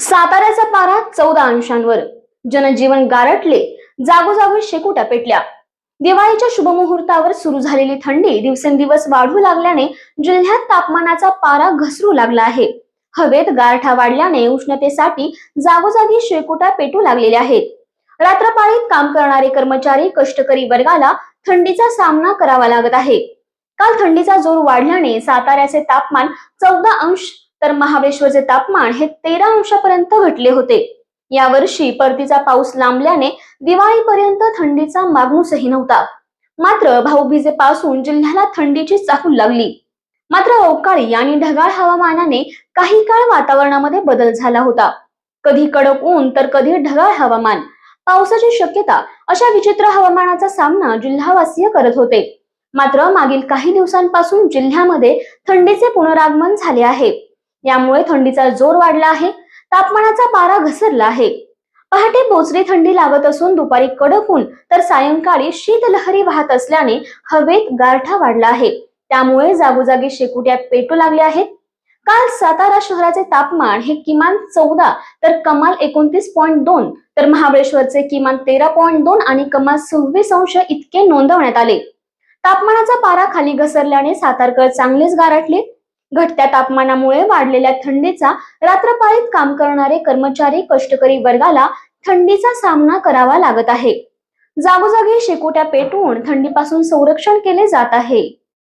साताऱ्याचा पारा चौदा अंशांवर. जनजीवन गारटले जागोजागी शेकोट्या पेटल्या. दिवाळीच्या शुभमुहूर्तावर सुरू झालेली थंडी दिवसेंदिवस वाढू लागल्याने जिल्ह्यात तापमानाचा पारा घसरू लागला आहे. हवेत गारठा वाढल्याने उष्णतेसाठी जागोजागी शेकोट्या पेटू लागलेल्या आहेत. रात्रपाळीत काम करणारे कर्मचारी कष्टकरी वर्गाला थंडीचा सामना करावा लागत आहे. काल थंडीचा जोर वाढल्याने साताऱ्याचे तापमान चौदा अंश तर महाबळेश्वरचे तापमान हे तेरा अंशापर्यंत घटले होते. यावर्षी परतीचा पाऊस लांबल्याने दिवाळीपर्यंत थंडीचा मागणूसही नव्हता. मात्र भाऊबीजेपासून जिल्ह्याला थंडीची चाहूल लागली. मात्र अवकाळी आणि ढगाळ हवामानाने काही काळ वातावरणामध्ये बदल झाला होता. कधी कडक ऊन तर कधी ढगाळ हवामान. पावसाची शक्यता अशा विचित्र हवामानाचा सामना जिल्हावासीय करत होते. मात्र मागील काही दिवसांपासून जिल्ह्यामध्ये थंडीचे पुनरागमन झाले आहे. यामुळे थंडीचा जोर वाढला आहे तापमानाचा पारा घसरला आहे. पहाटे बोचरी थंडी लागत असून दुपारी कडक ऊन तर सायंकाळी शीतलहरी वाहत असल्याने हवेत गारठा वाढला आहे. त्यामुळे जागोजागी शेकुट्या पेटू लागल्या आहेत. काल सातारा शहराचे तापमान हे किमान चौदा तर कमाल एकोणतीस पॉईंट दोन तर महाबळेश्वरचे किमान तेरा पॉईंट दोन आणि कमाल सव्वीस अंश इतके नोंदवण्यात आले. तापमानाचा पारा खाली घसरल्याने सातारकर चांगलेच गारटले घटत्या तापमानामुळे वाढलेल्या थंडीचा रात्रपाळीत काम करणारे कर्मचारी कष्टकरी वर्गाला थंडीचा सामना करावा लागत आहे. जागोजागी शेकोट्या पेटवून थंडीपासून संरक्षण केले जात आहे.